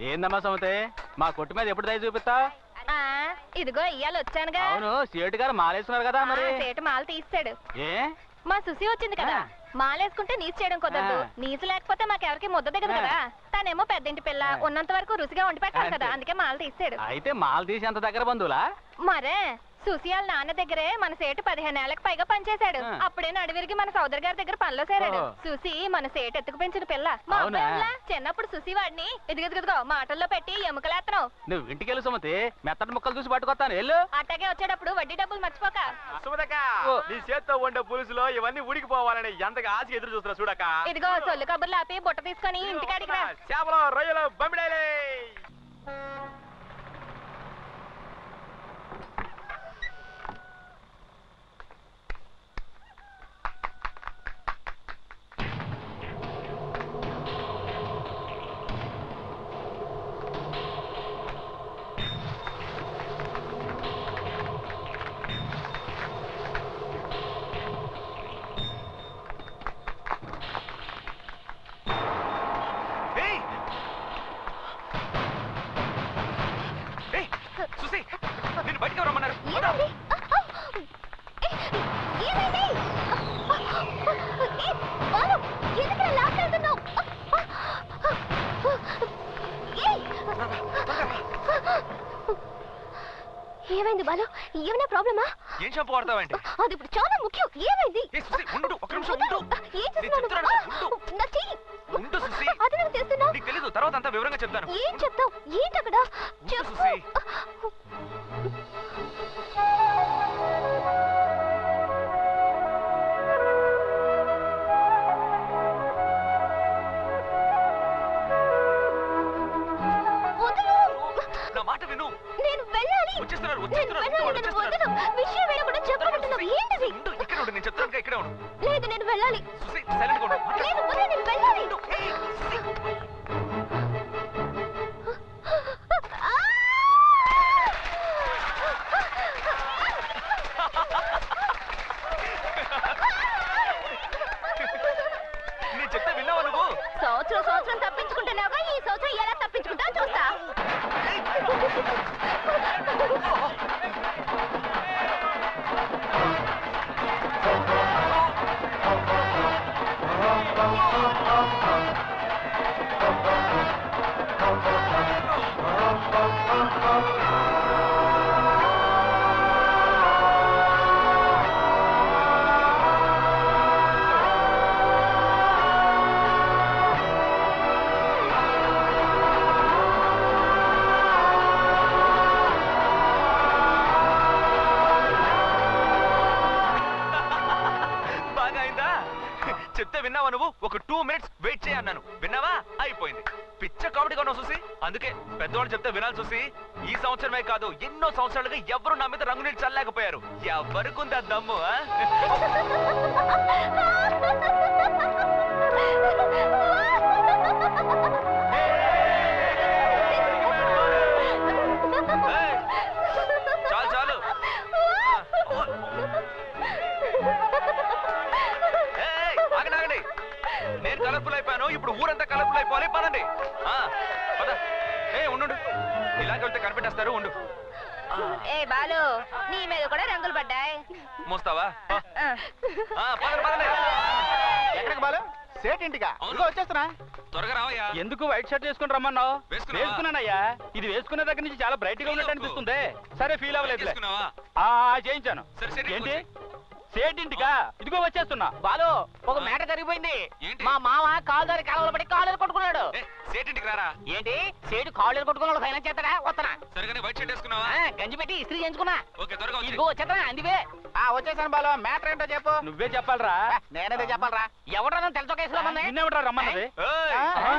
ఏందమ్మా సమతే మా కొట్టు మీద ఎప్పుడు దయ చూపిస్తా? ఆ, ఇదిగో ఇయ్యాల వచ్చానుగా. అవును సేటు గారు మాలేసుకున్నారు కదా మరి? ఆ, సేటు మాల తీస్తాడు. ఏ? మా సుసి వచ్చింది కదా. ఆ. మాలేసుకుంటే నీసు చేయడం కుదరదు. ఆ. నీసు లేకపోతే మాకెవరికి ముద్ద దిగదు ఆ. కదా. తనేమో పెద్దింటి పిల్ల. ఉన్నంత వరకు రుచిగా వండి పెట్టాలి కదా. అంతే. అందుకే మాల తీస్తాడు. అయితే మాల తీసి అంత దగ్గర బంధువులా? మరే వాళ్ళ నాన్న దగ్గరే మన సేటు పదిహేను ఏళ్ళకి పైగా పనిచేశాడు. అప్పుడే నడివిరిగి మన సోదరు గారి దగ్గర పనిలో చేరాడు. సుసి మన సేటు ఎత్తుకు పెంచిన పిల్ల. మా? అబ్బాయిలా చిన్నప్పుడు సుసి వాడిని ఇదిగదిగదిగో మాటల్లో పెట్టి ఎముకలేత్తనం నువ్వు ఇంటికి వెళ్ళి సుమతి. మెత్తటి ముక్కలు చూసి పట్టుకొస్తాను. వెళ్ళు. అట్టాగే వచ్చేటప్పుడు వడ్డీ డబ్బులు మర్చిపోక. సుమదక్క ఓ. నీ చేత్తో వండే పులుసులో ఇవన్నీ ఉడికిపోవాలని ఎంతగా ఆశ ఎదురు చూస్తున్నా చూడక్క. ఇదిగో సొల్లు కబుర్లు ఆపి బుట్ట తీసుకొని ఇంటికాడికి చేపలు రొయ్యలు బొమ్మిడాయలే. ఏమైంది బాలు? ఏమైనా ప్రాబ్లమా? ఏం షాంపూ వాడతావంటే? అది ఇప్పుడు చాలా ముఖ్యం. ఏమైంది? ఉండు ఒక్క నిమిషం ఉండు. ఏం చేస్తున్నావు ఉండు. నా చెయ్యి. ఉండు సుసి అది నాకు చేస్తున్నావు? నీకు తెలీదు తర్వాత అంతా వివరంగా చెప్తాను. ఏం చెప్తావు? ఏంటి అక్కడ? చెప్పు. లేదు నేను వెళ్ళాలి లేదు నేను వెళ్ళాలి సంవత్సరం సంవత్సరం తప్పించుకుంటున్నావుగా ఈ సంవత్సరం ఎలా తప్పించుకుంటా చూస్తా అన్నాను. విన్నావా? అయిపోయింది. పిచ్చ కామెడీ కొన్నావు చూసి అందుకే పెద్దవాళ్ళు చెప్తే వినాలి చూసి ఈ సంవత్సరమే కాదు ఎన్నో సంవత్సరాలుగా ఎవరు నా మీద రంగు నీళ్ళు చల్లలేకపోయారు. ఎవరికి ఉంది దమ్ము ఎక్కడికి బాలు? సేటింటిగా అవును. ఇదిగో వచ్చేస్తున్నా. త్వరగా రావయ్యా. ఎందుకు వైట్ షర్ట్ వేసుకుని రమ్మన్నావు? వేసుకున్నావా? వేసుకున్నానయ్యా. ఇది వేసుకునే దగ్గర నుంచి చాలా బ్రైట్గా ఉన్నట్టు. అనిపిస్తుంది. సరే ఫీల్ అవ్వలేదులే. తీసుకున్నావా ఆ చేయించాను. సరే, సరే, ఏంటి. సేటింటికా ఇదిగో వచ్చేస్తున్నా బాలు ఒక? మేట జరిగిపోయింది ఏంటి? మా మామ కాలు దారి కాలువలో పడి కాళ్ళు కొట్టుకున్నాడు ఏ సేటింటికి రారా ఏంటి సేటు కాళ్ళు కొట్టుకున్నాడు ఫైనాన్స్ చేస్తాడా వస్తానా సరిగానే వైట్ షర్ట్ వేసుకున్నావా ఆ, గంజి పెట్టి ఇస్త్రీ చేయించుకున్నా ఓకే త్వరగా ఇదిగో వచ్చేస్తానా అందివే ఆ వచ్చేసాను బాలు మ్యాటర్ ఏంటో చెప్పు నువ్వే చెప్పాలరా ఆ, నేనేదో చెప్పాలరా ఎవడరా నన్ను తెలుసో కేసులో నిన్నేమిట్రా రమ్మన్నది ఏయ్, ఆ?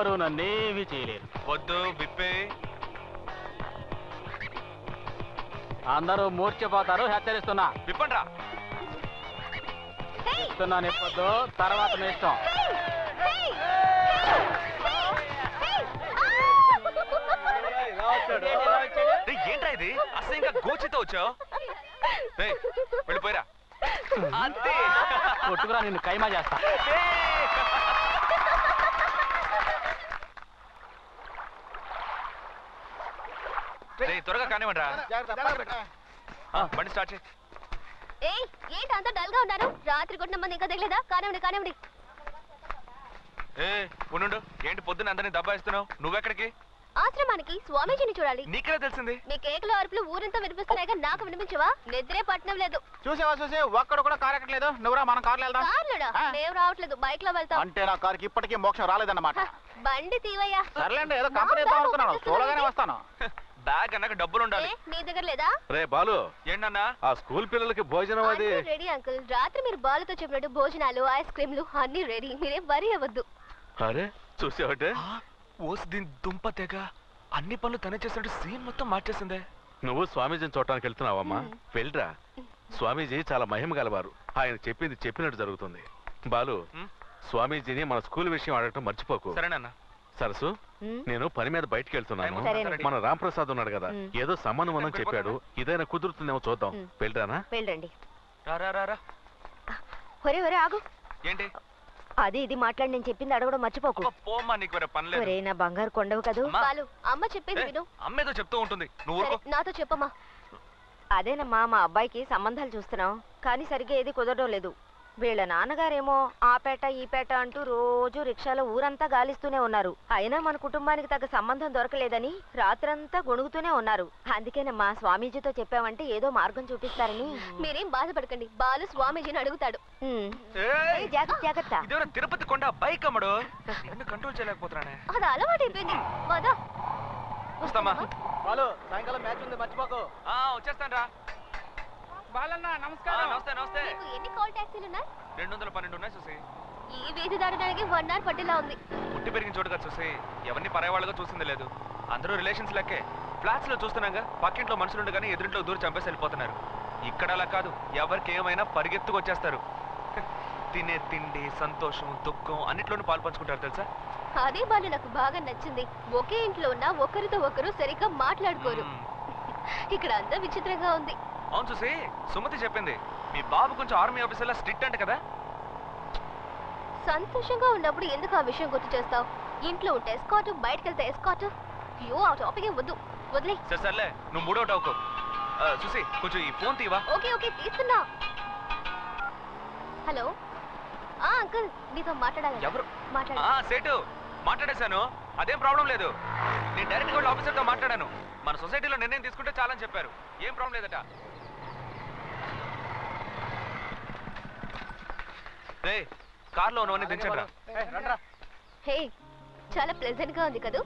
ఎవరు నన్నేమి చేయలేరు. వద్దు విప్పే. అందరూ మూర్చిపోతారు హెచ్చరిస్తున్నా. విప్పండ్రా. ఇస్తున్నాను ఇప్పుడు తర్వాత మీ ఇష్టం. ఏంట్రా ఇది? అసలు గోచితో వచ్చావు. వెళ్ళిపోయిరా. అంతే. కొట్టుకురా నేను కైమా చేస్తా. కానివ్వండి బండి స్టార్ట్ ఏయ్ ఏంటి అంత డల్గా ఉన్నారు? రాత్రి కొట్టిన మంది ఇంకా తగలేదా? కానివ్వండి కానివ్వండి. ఏ ఉండు ఏంటి పొద్దున్న అందరినీ దబ్బాయిస్తున్నావు నువ్వెక్కడికి? ఆశ్రమానికి స్వామీజీని చూడాలి. నీకెలా తెలిసింది? మీ కేకలు అరుపులు ఊరంతా వినిపిస్తున్నాయిగా నాకు వినిపించవా? నిద్రే పట్టణం లేదు. చూసావా చూసి ఒక్కడు కూడా కారు ఎక్కట్లేదు. నువ్వురా మనం కార్లో వెళ్దాం. మేము రావట్లేదు. బైక్లో వెళ్తాం. అంటే నా కారుకి ఇప్పటికీ మోక్షం రాలేదన్నమాట. బండి తీవయ్యా. సర్లేండి ఏదో కంపెనీ అనుకున్నాను. చూడగానే వస్తాను. అన్నాక డబ్బులు ఉండాలి. ఏ, నీ దగ్గర లేదా? రే బాలు. ఏంటన్నా? ఆ స్కూల్ పిల్లలకి భోజనం అది. రెడీ అంకుల్ రాత్రి మీరు బాలుతో చెప్పినట్టు భోజనాలు ఐస్ క్రీమ్లు అన్ని రెడీ మీరేం వరి అవ్వద్దు. అరే చూసావటే? ఓసి దీని దుంప తెగ. అన్ని పనులు తనే చేసినట్టు సీన్ మొత్తం మార్చేసిందే. నువ్వు స్వామీజీని చూడటానికి వెళ్తున్నావమ్మా? వెళ్ళరా. స్వామీజీ చాలా మహిమ గలవారు. ఆయన చెప్పింది చెప్పినట్టు జరుగుతుంది. బాలు స్వామీజీని మన స్కూల్ విషయం అడగటం మర్చిపోకు. సరేనన్నా. సరసు నేను పని మీద బయటికి వెళ్తున్నాను. మన రాంప్రసాద్ ఉన్నాడు కదా. ఏదో సంబంధం ఉందని చెప్పాడు. ఇదైనా కుదురుతుందేమో చూద్దాం. వెళ్ళరానా? వెళ్ళండి. ఒరే ఒరే ఆగు. ఏంటి? అది ఇది మాట్లాడి నేను చెప్పింది అడగడం మర్చిపోకు. అబ్బా, పోమ్మా నీకు వేరే పని లేదు. ఒరే నా బంగారు కొండవు కదూ. అమ్మా. బాలు అమ్మ చెప్పింది ఏ, విను. అమ్మేదో చెప్తూ ఉంటుంది. నువ్వు నాతో చెప్పమ్మా. అదేనమ్మా మా అబ్బాయికి సంబంధాలు చూస్తున్నాం కానీ సరిగ్గా ఏది కుదరడం లేదు. వీళ్ళ నాన్నగారేమో ఆ పేట ఈ పేట అంటూ రోజు రిక్షాలో ఊరంతా గాలిస్తూనే ఉన్నారు. అయినా మన కుటుంబానికి తగ్గ సంబంధం దొరకలేదని రాత్రంతా గొణుగుతూనే ఉన్నారు. అందుకేనమ్మా స్వామీజీతో చెప్పామంటే ఏదో మార్గం చూపిస్తారని. మీరేం బాధపడకండి. బాలు స్వామీజీని అడుగుతాడు. ఏయ్, జాగ్రత్త జాగ్రత్త. తిరుపతి కొండ బైక్ అమ్మడు. నిన్ను కంట్రోల్ చేయలేకపోతున్నానే. అది అలవాటు అయిపోయింది పదా. వస్తామా? వాళ్ళు సాయంకాలం మ్యాచ్ ఉంది మర్చిపోకు. ఆ, వచ్చేస్తాను రా బాలన్న ఆ, నమస్తే నమస్తే. నీకు ఎన్ని కాల్ ఉన్నాయి? రెండు వందల పన్నెండు ఉన్నాయి చూసి ఈ వీధి దాటడానికి వన్ అవర్ పట్టేలా ఉంది. పుట్టి పెరిగిన చోటుగా చూసి ఎవరిని పరాయవాళ్ళగా చూసింది లేదు. అందరూ రిలేషన్స్ లెక్కే. ఫ్లాట్స్లో చూస్తున్నాగా పక్కింట్లో మనుషులుండు కానీ ఎదురింట్లో దూరం చంపేసి వెళ్ళిపోతున్నారు. ఇక్కడ అలా కాదు ఎవరికి ఏమైనా పరిగెత్తుకు వచ్చేస్తారు. తినే తిండి సంతోషం దుఃఖం అన్నిట్లోనూ పాలు పంచుకుంటారు తెలుసా? అదే బాలు నాకు బాగా నచ్చింది. ఒకే ఇంట్లో ఉన్న ఒకరితో ఒకరు సరిగ్గా మాట్లాడుకోరు. ఇక్కడ అంతా విచిత్రంగా ఉంది. అవును చూసి సుమతి చెప్పింది మీ బాబు కొంచెం ఆర్మీ ఆఫీసర్లా స్ట్రిక్ట్ అంట కదా. సంతోషంగా ఉన్నప్పుడు ఎందుకు ఆ విషయం గుర్తు చేస్తావు? ఇంట్లో ఉంటే ఎస్కాట్ బయటకు వెళ్తే ఎస్కాట్ అయ్యో ఆ టాపిక్ వద్దు. వదిలే. సరే సర్లే నువ్వు మూడోటి అవుకో చూసి కొంచెం ఈ ఫోన్ తీవా? ఓకే ఓకే తీస్తున్నా. హలో? ఆ అంకుల్ నీతో మాట్లాడాలి ఎవరు? ఆ సేటు మాట్లాడేశాను. అదేం ప్రాబ్లం లేదు. నేను డైరెక్ట్గా ఆఫీసర్తో మాట్లాడాను. మన సొసైటీలో నిర్ణయం తీసుకుంటే చాలని చెప్పారు. ఏం ప్రాబ్లం లేదట. కార్లో ఉన్నవన్నీ దించండి రా హే చాలా ప్లెజెంట్గా ఉంది కదూ!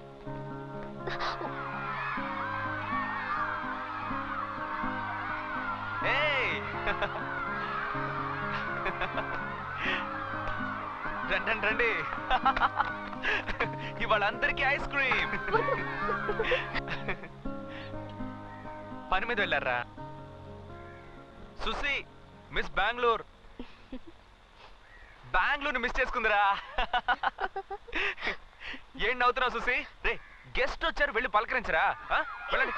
రండి రండి రండి. ఇవాళ అందరికీ ఐస్ క్రీమ్. పని మీద వెళ్ళారా? సుసి మిస్ బెంగళూరు. బెంగళూరు మిస్ చేసుకుందిరా. ఏం నవ్వుతున్నావు చూసి రే గెస్ట్ వచ్చారు వెళ్ళి పలకరించరా? ఆ? వెళ్ళండి.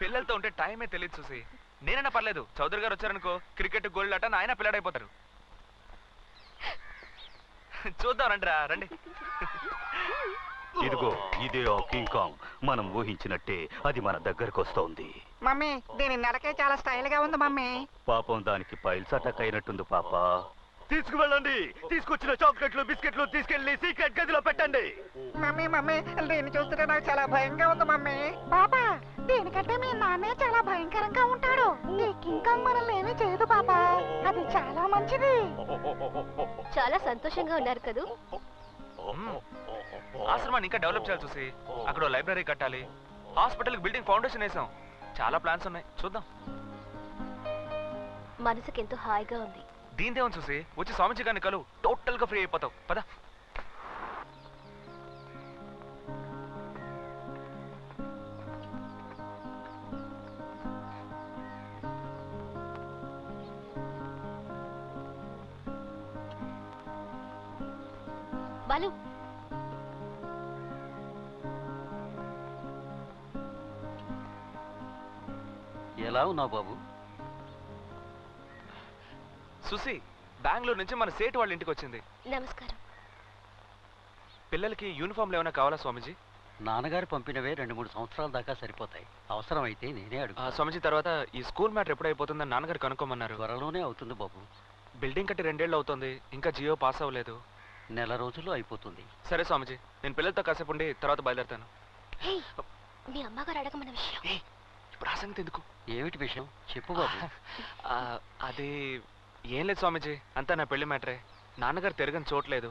పిల్లలతో ఉంటే టైమే తెలియదు చూసి నేనైనా పర్లేదు. చౌదరి గారు వచ్చారనుకో క్రికెట్ గోల్డ్ ఆట ఆయన పిల్లాడైపోతారు చూద్దాం రండి రా రండి. ఇదిగో ఇదే ఆ కింగ్ కాంగ్. మనం ఊహించినట్టే అది మన దగ్గరకు వస్తోంది మమ్మీ దీని నడకే చాలా స్టైల్గా ఉంది మమ్మీ. పాపం దానికి పైల్స్ అటాక్ అయినట్టుంది పాప. తీసుకువెళ్ళండి. తీసుకొచ్చిన చాక్లెట్లు బిస్కెట్లు తీసుకెళ్ళి సీక్రెట్ గదిలో పెట్టండి. మమ్మీ మమ్మీ దీన్ని చూస్తుంటే నాకు చాలా భయంగా ఉంది మమ్మీ. బాబా దీనికంటే మీ నాన్నే చాలా భయంకరంగా ఉంటాడు. ఈ కింకాంగ్ మనల్ని ఏమీ చేయదు బాబా. అది చాలా మంచిది. చాలా సంతోషంగా ఉన్నారు కదూ. ఆశ్రమాన్ని ఇంకా డెవలప్ చేయాలి చూసి. అక్కడ లైబ్రరీ కట్టాలి. హాస్పిటల్ బిల్డింగ్ ఫౌండేషన్ వేసాం. చాలా ప్లాన్స్ ఉన్నాయి. చూద్దాం. మనసుకి ఎంతో హాయిగా ఉంది. దీనిదేమని చూసి? వచ్చి స్వామిజీ గారిని కలు. టోటల్గా ఫ్రీ అయిపోతావు. పద. ఉన్నావు బాబు. సుసి బెంగళూరు నుంచి మన సేటు వాళ్ళ ఇంటికి వచ్చింది. నమస్కారం. పిల్లలకి యూనిఫామ్లు ఏమైనా కావాలా స్వామీజీ? నాన్నగారు పంపినవే రెండు మూడు సంవత్సరాల దాకా సరిపోతాయి. అవసరమైతే నేనే అడుగు. ఆ, స్వామీజీ తర్వాత ఈ స్కూల్ మ్యాటర్ ఎప్పుడు అయిపోతుందని నాన్నగారు కనుక్కోమన్నారు. త్వరలోనే అవుతుంది బాబు. బిల్డింగ్ కట్టి రెండేళ్ళు అవుతుంది. ఇంకా జియో పాస్ అవ్వలేదు. నెల రోజుల్లో అయిపోతుంది. సరే స్వామీజీ నేను పిల్లలతో కాసేపు ఉండి తర్వాత బయలుదేరుతాను. మీ అమ్మగారు అడగమన్న విషయం. ఇప్పుడు ఆ సంగతి ఎందుకు? ఏమిటి విషయం? చెప్పు బాబు. అది ఏం లేదు స్వామీజీ అంతా నా పెళ్ళి మ్యాటరే. నాన్నగారు తిరగని చోట్లేదు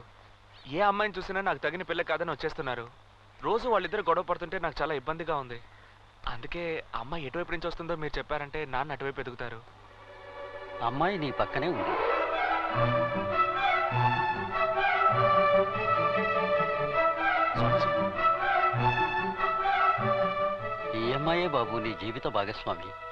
ఏ అమ్మాయిని చూసినా నాకు తగిన పిల్ల కాదని వచ్చేస్తున్నారు. రోజు వాళ్ళిద్దరు గొడవ పడుతుంటే నాకు చాలా ఇబ్బందిగా ఉంది. అందుకే అమ్మాయి ఎటువైపు నుంచి వస్తుందో మీరు చెప్పారంటే నాన్న అటువైపు ఎదుగుతారు. అమ్మాయి నీ పక్కనే ఉంది. స్వామీజీ. ఈ అమ్మాయే బాబు నీ జీవిత భాగస్వామి.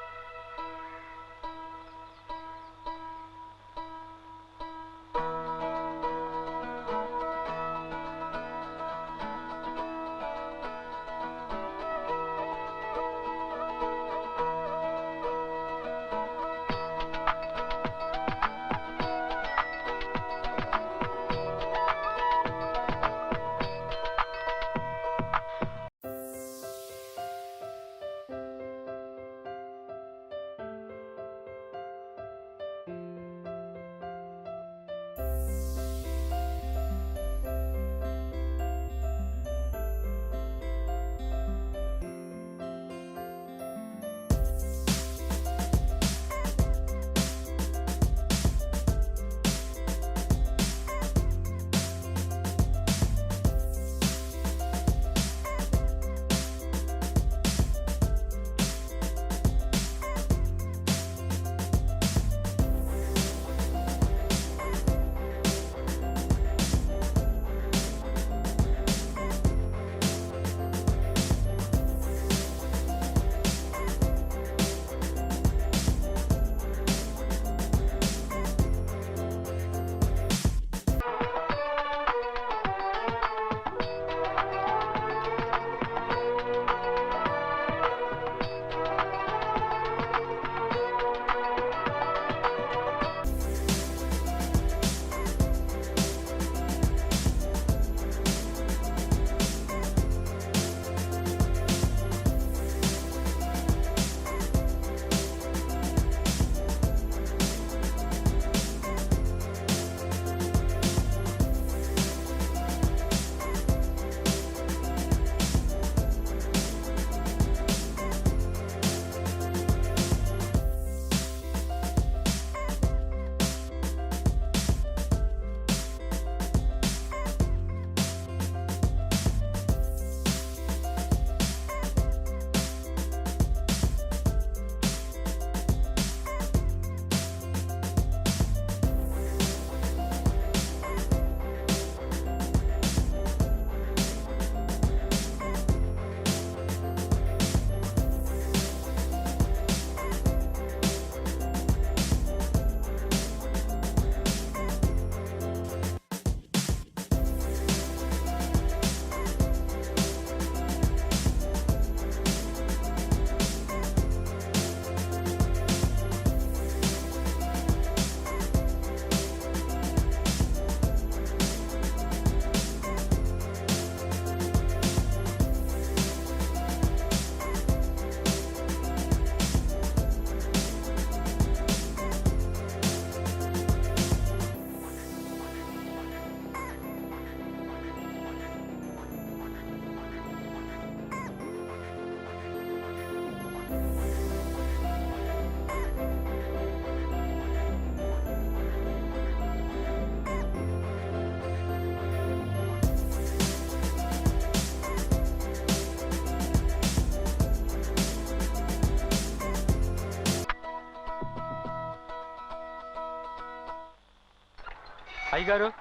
అయ్యగారు?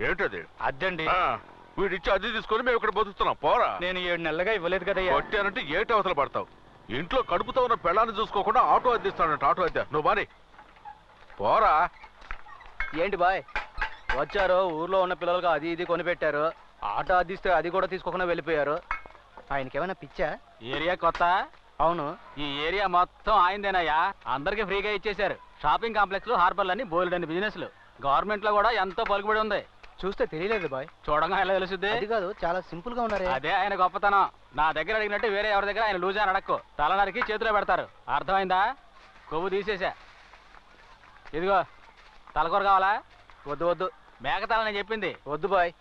ఏంటది అద్దండి. ఆ, వీడిచ్చి అది తీసుకొని మేము ఇక్కడ బతుకుతున్నాం. పోరా. నేను ఏడు నెలలుగా ఇవ్వలేదు కదయ్యా. కొట్టానంటే ఏటి అవతల పడతావు? ఇంట్లో కడుపుతో ఉన్న పెళ్ళాన్ని చూసుకోకుండా ఆటో అద్దిస్తాడంట ఆటో అద్దె నువ్వు బాని పోరా. ఏంటి బాయ్? వచ్చారు ఊర్లో ఉన్న పిల్లలకు అది ఇది కొనిపెట్టారు. ఆటో అద్దిస్తే అది కూడా తీసుకోకుండా వెళ్ళిపోయారు. ఆయనకేమైనా పిచ్చా? ఏరియా కొత్త? అవును. ఈ ఏరియా మొత్తం ఆయనదేనయ్యా. అందరికి ఫ్రీగా ఇచ్చేశారు. షాపింగ్ కాంప్లెక్స్ హార్బర్లు అన్ని బోల్డ్ బిజినెస్లు గవర్నమెంట్లో కూడా ఎంతో పలుకుబడి ఉంది. చూస్తే తెలియలేదు బాయ్. చూడంగా ఎలా తెలుసుద్ది? అది కాదు చాలా సింపుల్గా ఉన్నారే. అదే ఆయన గొప్పతనం. నా దగ్గర అడిగినట్టు వేరే ఎవరి దగ్గర ఆయన లూజ్ అని అడక్కు. తలనరికి చేతిలో పెడతారు. అర్థమైందా? కొవ్వు తీసేసా. ఇదిగో తలకూర కావాలా? వద్దు వద్దు. మేకతల నేను చెప్పింది. వద్దు బాయ్.